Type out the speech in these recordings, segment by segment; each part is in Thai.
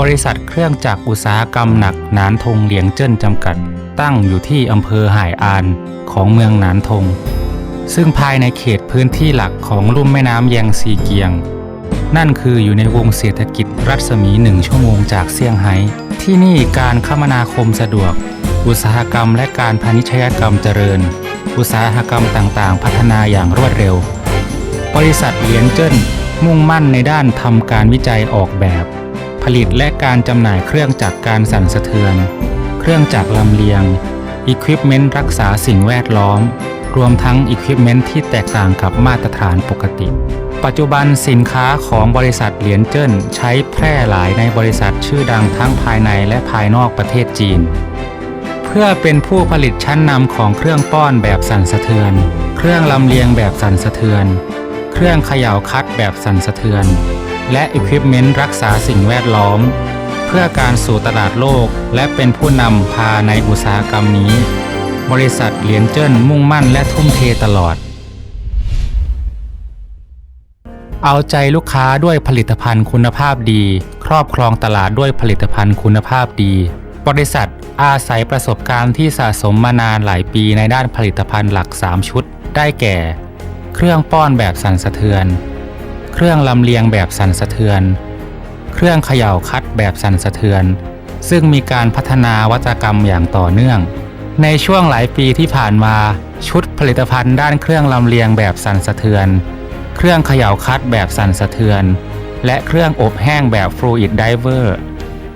บริษัทเครื่องจักรอุตสาหกรรมหนักหนานทงเหลียงเจิ้นจำกัด ตั้งอยู่ที่อำเภอห่ายอานของเมืองหนานทง ซึ่งภายในเขตพื้นที่หลักของลุ่มแม่น้ำแยงซีเกียง นั่นคืออยู่ในวงเศรษฐกิจรัศมีหนึ่งชั่วโมงจากเซี่ยงไฮ้ที่นี่การคมนาคมสะดวก อุตสาหกรรมและการพาณิชยกรรมเจริญ อุตสาหกรรมต่างๆ พัฒนาอย่างรวดเร็ว บริษัทเหลียนเจิ้นมุ่งมั่นในด้านทำการวิจัยออกแบบ ผลิตและการจำหน่ายเครื่องจักรการสั่นสะเทือน เครื่องจักรลำเลียง อุปกรณ์รักษาสิ่งแวดล้อม รวมทั้งอุปกรณ์ที่แตกต่างกับมาตรฐานปกติ ปัจจุบันสินค้าของบริษัทเหลียนเจิ้นใช้แพร่หลายในบริษัทชื่อดังทั้งภายในและภายนอกประเทศจีน เพื่อเป็นผู้ผลิตชั้นนำของเครื่องป้อนแบบสั่นสะเทือน เครื่องลำเลียงแบบสั่นสะเทือน เครื่องเขย่าคัดแบบสั่นสะเทือน และอุปกรณ์รักษาสิ่งแวดล้อม เพื่อการสู่ตลาดโลก และเป็นผู้นำพาในอุตสาหกรรมนี้ บริษัทเหลียนเจิ้นมุ่งมั่นและทุ่มเทตลอด เอาใจลูกค้าด้วยผลิตภัณฑ์คุณภาพดี ครอบครองตลาดด้วยผลิตภัณฑ์คุณภาพดี บริษัทอาศัยประสบการณ์ที่สะสมมานานหลายปีในด้านผลิตภัณฑ์หลัก 3 ชุด ได้แก่ เครื่องป้อนแบบสั่นสะเทือน เครื่องลำเลียงแบบสั่นสะเทือน เครื่องเขย่าคัดแบบสั่นสะเทือน ซึ่งมีการพัฒนาวัตกรรมอย่างต่อเนื่อง ในช่วงหลายปีที่ผ่านมา ชุดผลิตภัณฑ์ด้านเครื่องลำเลียงแบบสั่นสะเทือน เครื่องเขย่าคัดแบบสั่นสะเทือน และเครื่องอบแห้งแบบ Fluid Diver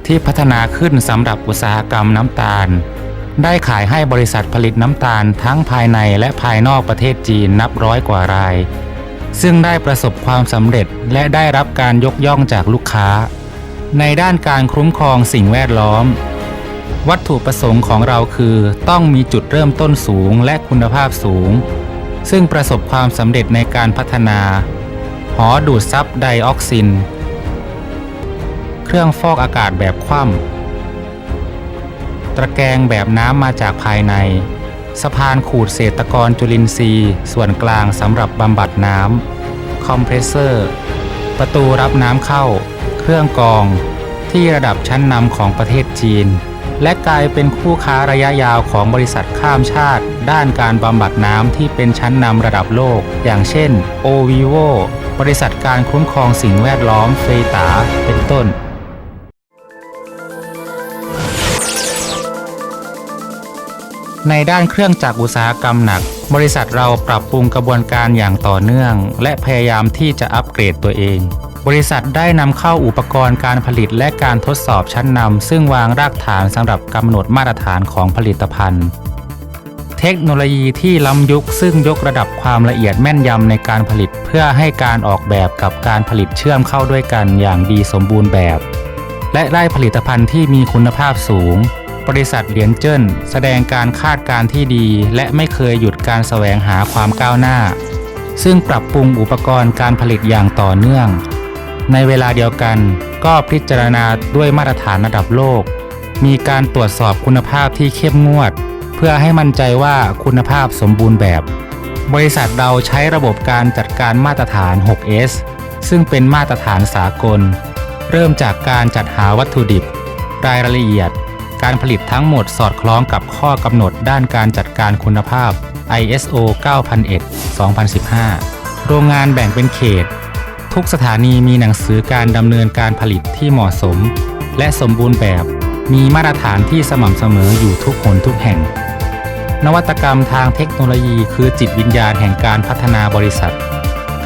ที่พัฒนาขึ้นสำหรับอุตสาหกรรมน้ำตาล ได้ขายให้บริษัทผลิตน้ำตาลทั้งภายในและภายนอกประเทศจีนนับร้อยกว่าราย ซึ่งได้ประสบความสำเร็จและได้รับการยกย่องจากลูกค้า ในด้านการคุ้มครองสิ่งแวดล้อม วัตถุประสงค์ของเราคือต้องมีจุดเริ่มต้นสูงและคุณภาพสูง ซึ่งประสบความสำเร็จในการพัฒนา หอดูดซับไดออกซิน เครื่องฟอกอากาศแบบคว่ำตะแกรงแบบน้ำมาจากภายใน สะพานขูดเศษตะกอนจุลินทรีย์ ส่วนกลางสำหรับบำบัดน้ำคอมเพรสเซอร์ ประตูรับน้ำเข้า เครื่องกรอง ที่ระดับชั้นนำของประเทศจีน และกลายเป็นคู่ค้าระยะยาวของบริษัทข้ามชาติ ด้านการบำบัดน้ำที่เป็นชั้นนำระดับโลก อย่างเช่น o v i v o บริษัทการคุ้มครองสิ่งแวดล้อมเฟตาเป็นต้น ในด้านเครื่องจักรอุตสาหกรรมหนัก บริษัทเราปรับปรุงกระบวนการอย่างต่อเนื่อง และพยายามที่จะอัปเกรดตัวเอง บริษัทได้นำเข้าอุปกรณ์การผลิตและการทดสอบชั้นนำซึ่งวางรากฐานสำหรับกำหนดมาตรฐานของผลิตภัณฑ์ เทคโนโลยีที่ล้ำยุคซึ่งยกระดับความละเอียดแม่นยำในการผลิต เพื่อให้การออกแบบกับการผลิตเชื่อมเข้าด้วยกันอย่างดีสมบูรณ์แบบ และได้ผลิตภัณฑ์ที่มีคุณภาพสูง บริษัทเหรียญเจิ้นแสดงการคาดการณ์ที่ดี และไม่เคยหยุดการแสวงหาความก้าวหน้า ซึ่งปรับปรุงอุปกรณ์การผลิตอย่างต่อเนื่อง ในเวลาเดียวกันก็พิจารณาด้วยมาตรฐานระดับโลก มีการตรวจสอบคุณภาพที่เข้มงวด เพื่อให้มั่นใจว่าคุณภาพสมบูรณ์แบบ บริษัทเราใช้ระบบการจัดการมาตรฐาน 6S ซึ่งเป็นมาตรฐานสากล เริ่มจากการจัดหาวัตถุดิบ รายละเอียด การผลิตทั้งหมดสอดคล้องกับข้อกำหนดด้านการจัดการคุณภาพ ISO 9001 2015 โรงงานแบ่งเป็นเขต ทุกสถานีมีหนังสือการดำเนินการผลิตที่เหมาะสม และสมบูรณ์แบบ มีมาตรฐานที่สม่ำเสมออยู่ทุกคนทุกแห่ง นวัตกรรมทางเทคโนโลยีคือจิตวิญญาณแห่งการพัฒนาบริษัท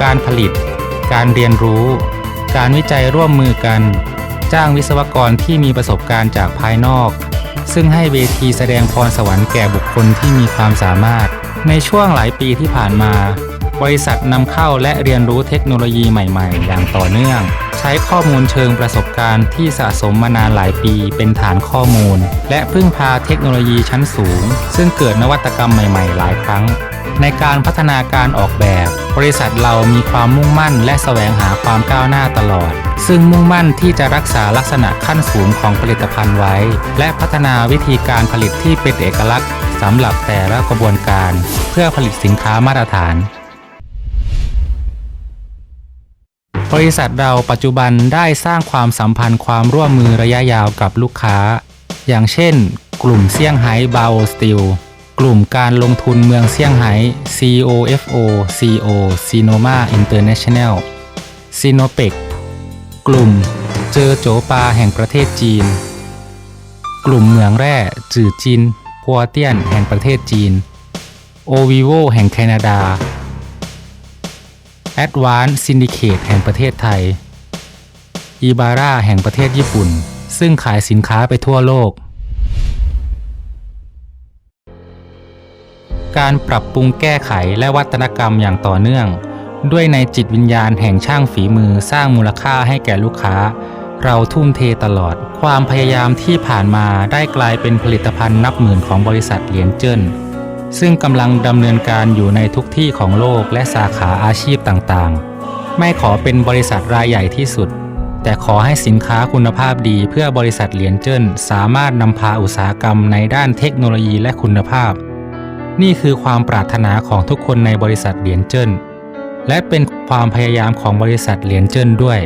การผลิต การเรียนรู้ การวิจัยร่วมมือกัน จ้างวิศวกรที่มีประสบการณ์จากภายนอก ซึ่งให้เวทีแสดงพรสวรรค์แก่บุคคลที่มีความสามารถ ในช่วงหลายปีที่ผ่านมา บริษัทนำเข้าและเรียนรู้เทคโนโลยีใหม่ๆ อย่างต่อเนื่อง ใช้ข้อมูลเชิงประสบการณ์ที่สะสมมานานหลายปีเป็นฐานข้อมูล และพึ่งพาเทคโนโลยีชั้นสูง ซึ่งเกิดนวัตกรรมใหม่ ๆ หลายครั้ง ในการพัฒนาการออกแบบ บริษัทเรามีความมุ่งมั่นและแสวงหาความก้าวหน้าตลอด ซึ่งมุ่งมั่นที่จะรักษาลักษณะขั้นสูงของผลิตภัณฑ์ไว้ และพัฒนาวิธีการผลิตที่เป็นเอกลักษณ์สำหรับแต่ละกระบวนการ เพื่อผลิตสินค้ามาตรฐานบริษัทเราปัจจุบันได้สร้างความสัมพันธ์ความร่วมมือระยะยาวกับลูกค้า อย่างเช่น กลุ่มเซี่ยงไฮ้บาโอสตีล กลุ่มการลงทุนเมืองเซี่ยงไฮ้ COFO CO Sinoma International s i n o p e c กลุ่มเจอโจปาแห่งประเทศจีน กลุ่มเหมืองแร่จือจิน พัวเตียนแห่งประเทศจีน o v i v o แห่งแคนาดา Advanced Syndicate แห่งประเทศไทยอีบาร่าแห่งประเทศญี่ปุ่น ซึ่งขายสินค้าไปทั่วโลก การปรับปรุงแก้ไขและวัฒนกรรมอย่างต่อเนื่อง ด้วยในจิตวิญญาณแห่งช่างฝีมือสร้างมูลค่าให้แก่ลูกค้า เราทุ่มเทตลอด ความพยายามที่ผ่านมาได้กลายเป็นผลิตภัณฑ์นับหมื่นของบริษัทเหรียญเจิ้นซึ่งกำลังดำเนินการอยู่ในทุกที่ของโลกและสาขาอาชีพต่างๆ ไม่ขอเป็นบริษัทรายใหญ่ที่สุด แต่ขอให้สินค้าคุณภาพดีเพื่อบริษัทเหรียญเจิ้นสามารถนำพาอุตสาหกรรมในด้านเทคโนโลยีและคุณภาพ นี่คือความปรารถนาของทุกคนในบริษัทเหรียญเจิ้นและเป็นความพยายามของบริษัทเหรียญเจิ้นด้วย